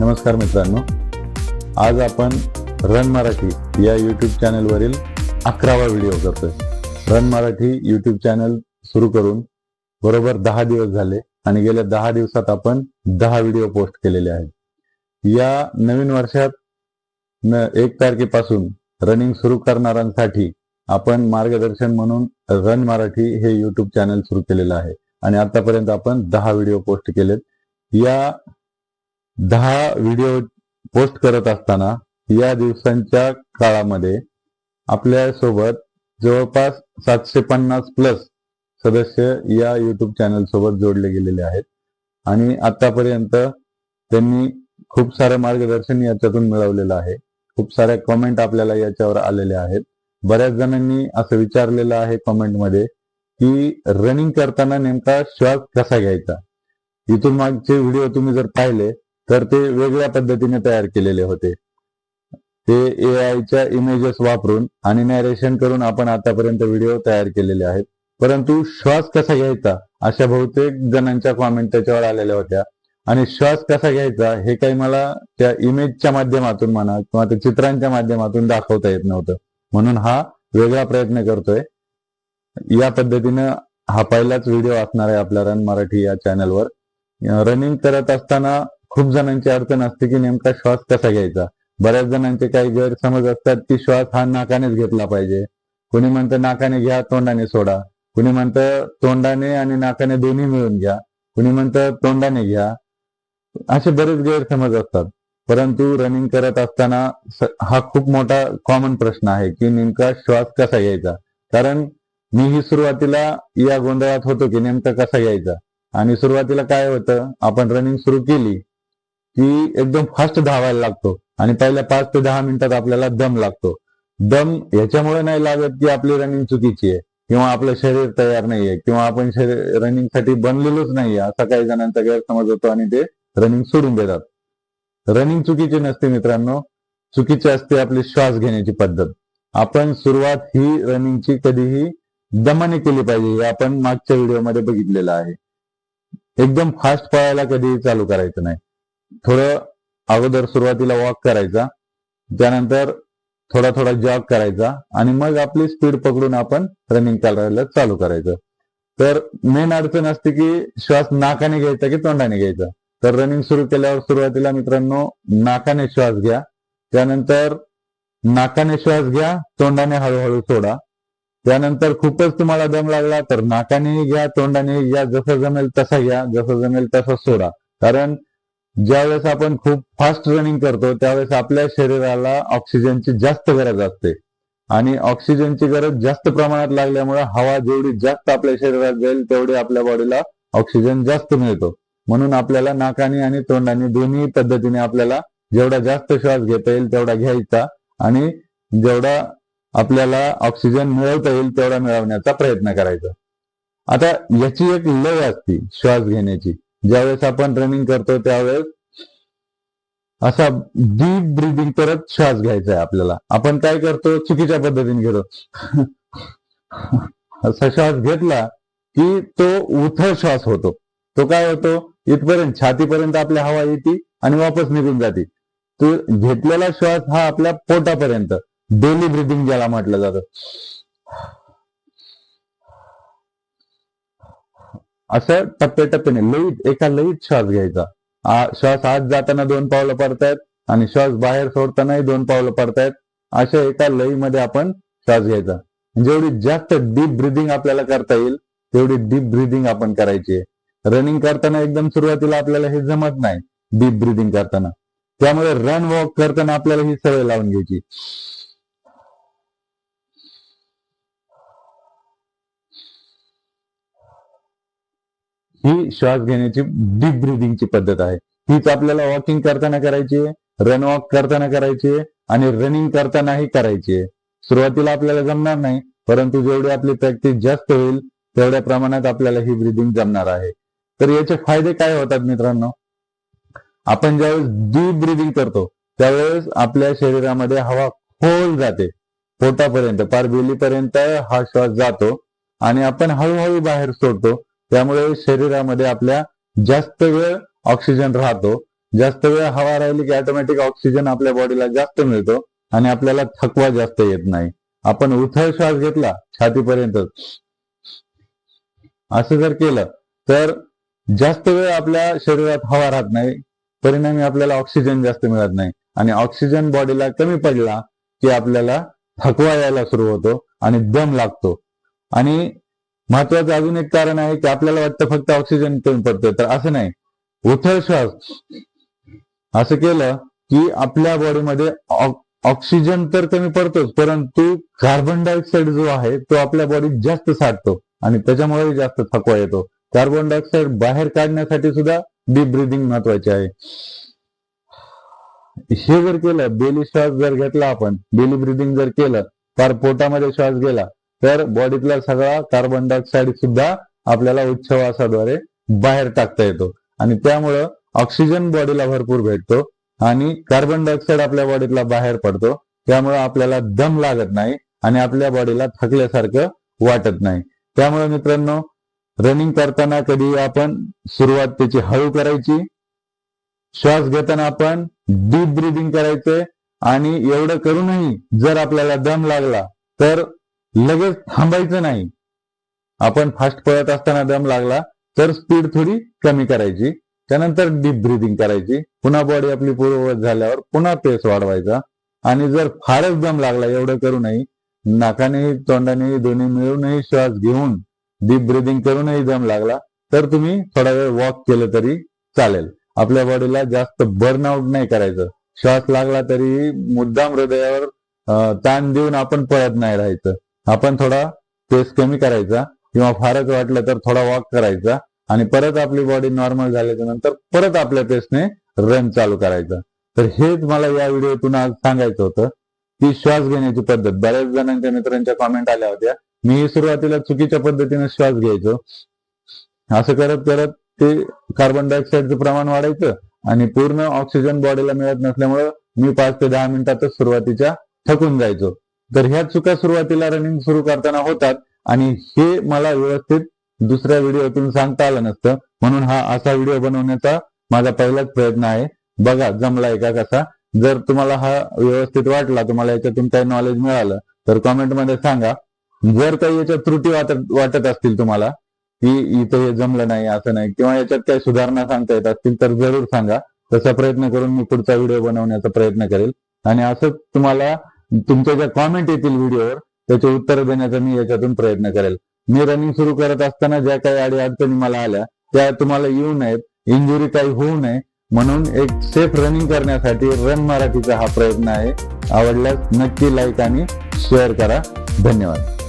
नमस्कार मित्रांनो. आज आपण रन मराठी या युट्यूब चॅनलवरील अकरावा व्हिडिओ करतोय. रन मराठी युट्यूब चॅनल सुरू करून बरोबर दहा दिवस झाले आणि गेल्या दहा दिवसात आपण दहा व्हिडिओ पोस्ट केलेले आहेत. या नवीन वर्षात न एक तारखेपासून रनिंग सुरू करणाऱ्यांसाठी आपण मार्गदर्शन म्हणून रन मराठी हे युट्यूब चॅनल सुरू केलेलं आहे. आणि आतापर्यंत आपण दहा व्हिडिओ पोस्ट केलेत. या दहा व्हिडिओ पोस्ट करत असताना या दिवसांच्या काळामध्ये आपल्यासोबत जवळपास सातशे पन्नास प्लस सदस्य या युट्यूब चॅनल सोबत जोडले गेलेले आहेत. आणि आतापर्यंत त्यांनी खूप सारं मार्गदर्शन याच्यातून मिळवलेलं आहे. खूप साऱ्या कमेंट आपल्याला याच्यावर आलेल्या आहेत. बऱ्याच जणांनी असं विचारलेलं आहे कॉमेंटमध्ये की रनिंग करताना नेमका श्वास कसा घ्यायचा? इथून मागचे व्हिडिओ तुम्ही जर पाहिले तर ते वेगळ्या पद्धतीने तयार केलेले होते. ते ए आयच्या इमेजेस वापरून आणि नॅरेशन करून आपण आतापर्यंत व्हिडिओ तयार केलेले आहेत. परंतु श्वास कसा घ्यायचा? अशा बहुतेक जणांच्या कॉमेंट त्याच्यावर आलेल्या होत्या. आणि श्वास कसा घ्यायचा हे काही मला त्या इमेजच्या माध्यमातून म्हणा किंवा त्या चित्रांच्या माध्यमातून दाखवता येत नव्हतं. म्हणून हा वेगळा प्रयत्न करतोय. या पद्धतीनं हा पहिलाच व्हिडिओ असणार आहे आपल्या रन मराठी या चॅनलवर रनिंग करत असताना खूप जणांची अडचण असते की नेमका श्वास कसा घ्यायचा? बऱ्याच जणांचे काही गैरसमज असतात की श्वास हा नाकानेच घेतला पाहिजे. कुणी म्हणतं नाकाने घ्या तोंडाने सोडा. कुणी म्हणतं तोंडाने आणि नाकाने दोन्ही मिळून घ्या. कुणी म्हणतं तोंडाने घ्या. असे बरेच गैरसमज असतात. परंतु रनिंग करत असताना हा खूप मोठा कॉमन प्रश्न आहे की नेमका श्वास कसा घ्यायचा? कारण मीही सुरुवातीला या गोंधळात होतो की नेमका कसा घ्यायचा? आणि सुरुवातीला काय होतं? आपण रनिंग सुरू केली. की एकदम फास्ट धावायला लागतो. आणि पहिल्या पाच ते दहा मिनिटात आपल्याला दम लागतो. दम याच्यामुळे नाही लागत की आपली रनिंग चुकीची आहे किंवा आपलं शरीर तयार नाहीये किंवा आपण शरीर रनिंगसाठी बनलेलोच नाहीये. असा काही जणांचा गैरसमज होतो आणि ते रनिंग सोडून देतात. रनिंग चुकीची नसते मित्रांनो. चुकीची असते आपली श्वास घेण्याची पद्धत. आपण सुरुवात ही रनिंगची कधीही दमाने केली पाहिजे हे आपण मागच्या व्हिडिओमध्ये बघितलेलं आहे. एकदम फास्ट पळायला कधीही चालू करायचं नाही. थोडं अगोदर सुरुवातीला वॉक करायचा. त्यानंतर थोडा थोडा जॉग करायचा आणि मग आपली स्पीड पकडून आपण रनिंग करायला चालू करायचं. तर मेन अडचण असते की श्वास नाकाने घ्यायचा की तोंडाने घ्यायचा. तर रनिंग सुरू केल्यावर सुरुवातीला मित्रांनो नाकाने श्वास घ्या. त्यानंतर नाकाने श्वास घ्या तोंडाने हळूहळू सोडा. त्यानंतर खूपच तुम्हाला दम लागला तर नाकाने घ्या तोंडाने घ्या जसं जमेल तसा घ्या जसं जमेल तसं सोडा. कारण ज्यावेळेस आपण खूप फास्ट रनिंग करतो त्यावेळेस आपल्या शरीराला ऑक्सिजनची जास्त गरज असते. आणि ऑक्सिजनची गरज जास्त प्रमाणात लागल्यामुळे हवा जेवढी जास्त आपल्या शरीरात जाईल तेवढी आपल्या बॉडीला ऑक्सिजन जास्त मिळतो. म्हणून आपल्याला नाकाने आणि तोंडाने दोन्ही पद्धतीने आपल्याला जेवढा जास्त श्वास घेता येईल तेवढा घ्यायचा आणि जेवढा आपल्याला ऑक्सिजन मिळवता येईल तेवढा मिळवण्याचा प्रयत्न करायचा. आता याची एक लय असती श्वास घेण्याची. ज्यावेळेस आपण रनिंग करतो त्यावेळेस असा डीप ब्रिदिंग करत श्वास घ्यायचा आहे आपल्याला. आपण काय करतो? चुकीच्या पद्धतीने घेतो. असा श्वास घेतला की तो उथळ श्वास होतो. तो काय होतो? इथपर्यंत छातीपर्यंत आपल्या हवा येते आणि वापस निघून जाते. तो घेतलेला श्वास हा आपल्या पोटापर्यंत डेली ब्रिदिंग ज्याला म्हटलं जातं. असं टप्प्याटप्प्याने लईत एका लईत श्वास घ्यायचा. श्वास आत जाताना दोन पावलं पडतायत आणि श्वास बाहेर सोडतानाही दोन पावलं पडतायत. अशा एका लईमध्ये आपण श्वास घ्यायचा. जेवढी जास्त डीप ब्रिदिंग आपल्याला करता येईल तेवढी डीप ब्रिदिंग आपण करायची रनिंग करताना एकदम सुरुवातीला आपल्याला हे जमत नाही डीप ब्रिदिंग करताना. त्यामुळे रन वॉक करताना आपल्याला ही सवय लावून घ्यायची. ही श्वास घेण्याची डीप ब्रिदिंगची पद्धत आहे. हीच आपल्याला वॉकिंग करताना करायची आहे रन वॉक करताना करायची आहे आणि रनिंग करतानाही करायची आहे. सुरुवातीला आपल्याला जमणार नाही परंतु जेवढी आपली प्रॅक्टिस जास्त होईल तेवढ्या प्रमाणात आपल्याला ही ब्रिदिंग जमणार आहे. तर याचे फायदे काय होतात मित्रांनो? आपण ज्यावेळेस डीप ब्रिदिंग करतो त्यावेळेस आपल्या शरीरामध्ये हवा खोल जाते पोटापर्यंत पार बेलीपर्यंत हा श्वास जातो आणि आपण हळूहळू बाहेर सोडतो. त्यामुळे शरीरामध्ये आपल्या जास्त वेळ ऑक्सिजन राहतो. जास्त वेळ हवा राहिली की ऑटोमॅटिक ऑक्सिजन आपल्या बॉडीला जास्त मिळतो आणि आपल्याला थकवा जास्त येत नाही. आपण उथळ श्वास घेतला छातीपर्यंत. असं जर केलं तर जास्त वेळ आपल्या शरीरात हवा राहत नाही. परिणामी आपल्याला ऑक्सिजन जास्त मिळत नाही. आणि ऑक्सिजन बॉडीला कमी पडला की आपल्याला थकवा यायला सुरू होतो आणि दम लागतो. आणि महत्वाचं अजून एक कारण आहे की आपल्याला वाटतं फक्त ऑक्सिजन कमी पडतोय. तर असं नाही. उथळ श्वास असं केलं की आपल्या बॉडीमध्ये ऑक्सिजन तर कमी पडतोच परंतु कार्बन डायऑक्साईड जो आहे तो आपल्या बॉडीत जास्त साठतो आणि त्याच्यामुळे जास्त थकवा येतो. कार्बन डायऑक्साईड बाहेर काढण्यासाठी सुद्धा डीप ब्रिदिंग महत्त्वाचे आहे. हे जर केलं बेली श्वास जर घेतला आपण बेली ब्रिदिंग जर केलं तर पोटामध्ये श्वास गेला तर बॉडीतला सगळा कार्बन डायऑक्साईड सुद्धा आपल्याला उच्छवासाद्वारे बाहेर टाकता येतो. आणि त्यामुळं ऑक्सिजन बॉडीला भरपूर भेटतो आणि कार्बन डायऑक्साईड आपल्या बॉडीतला बाहेर पडतो. त्यामुळे आपल्याला दम लागत नाही आणि आपल्या बॉडीला थकल्यासारखं वाटत नाही. त्यामुळे मित्रांनो रनिंग करताना कधी आपण सुरुवात त्याची हळू करायची. श्वास घेताना आपण डीप ब्रिदिंग करायचंय आणि एवढं करूनही जर आपल्याला दम लागला तर लगेच थांबायचं नाही. आपण फास्ट पळत असताना दम लागला तर स्पीड थोडी कमी करायची. त्यानंतर डीप ब्रिदिंग करायची. पुन्हा बॉडी आपली पूर्ववत झाल्यावर पुन्हा पेस वाढवायचा. आणि जर फारच दम लागला एवढं करूनही नाकाने तोंडाने दोन्ही मिळूनही श्वास घेऊन डीप ब्रिदिंग करूनही दम लागला तर तुम्ही थोडा वेळ वॉक केलं तरी चालेल. आपल्या बॉडीला जास्त बर्नआउट नाही करायचं. श्वास लागला तरी मुद्दाम हृदयावर ताण देऊन आपण पळत नाही राहायचं. आपण थोडा पेस कमी करायचा किंवा फारच वाटलं तर थोडा वॉक करायचा आणि परत आपली बॉडी नॉर्मल झाल्याच्यानंतर परत आपल्या पेसने रन चालू करायचा. तर हेच मला या व्हिडिओतून आज सांगायचं होतं. की श्वास घेण्याची पद्धत. बऱ्याच जणांच्या मित्रांच्या कॉमेंट आल्या होत्या. मी सुरुवातीला चुकीच्या पद्धतीने श्वास घ्यायचो. असं करत करत ते कार्बन डायऑक्साईडचं प्रमाण वाढायचं आणि पूर्ण ऑक्सिजन बॉडीला मिळत नसल्यामुळे मी पाच ते दहा मिनिटातच सुरुवातीच्या थकून जायचो. तर ह्या चुका सुरुवातीला रनिंग सुरू करताना होतात आणि हे मला व्यवस्थित दुसऱ्या व्हिडिओतून सांगता आलं नसतं. म्हणून हा असा व्हिडिओ बनवण्याचा माझा पहिलाच प्रयत्न आहे. बघा जमलाय का कसा? जर तुम्हाला हा व्यवस्थित वाटला तुम्हाला याच्यातून काही नॉलेज मिळालं तर कॉमेंटमध्ये सांगा. जर काही याच्यात त्रुटी वाटत असतील तुम्हाला की इथं हे जमलं नाही असं नाही किंवा याच्यात काही सुधारणा सांगता येत असतील तर जरूर सांगा. तसा प्रयत्न करून मी पुढचा व्हिडिओ बनवण्याचा प्रयत्न करेल. आणि असंच तुम्हाला तुमच्या ज्या कॉमेंट येतील व्हिडिओवर त्याचे उत्तर देण्याचा मी याच्यातून प्रयत्न करेल. मी रनिंग सुरू करत असताना ज्या काही अडी अडचणी मला आल्या त्या तुम्हाला येऊ नयेत इंजुरी काही होऊ नये. म्हणून एक सेफ रनिंग करण्यासाठी रन मराठीचा हा प्रयत्न आहे. आवडल्यास नक्की लाईक आणि शेअर करा. धन्यवाद.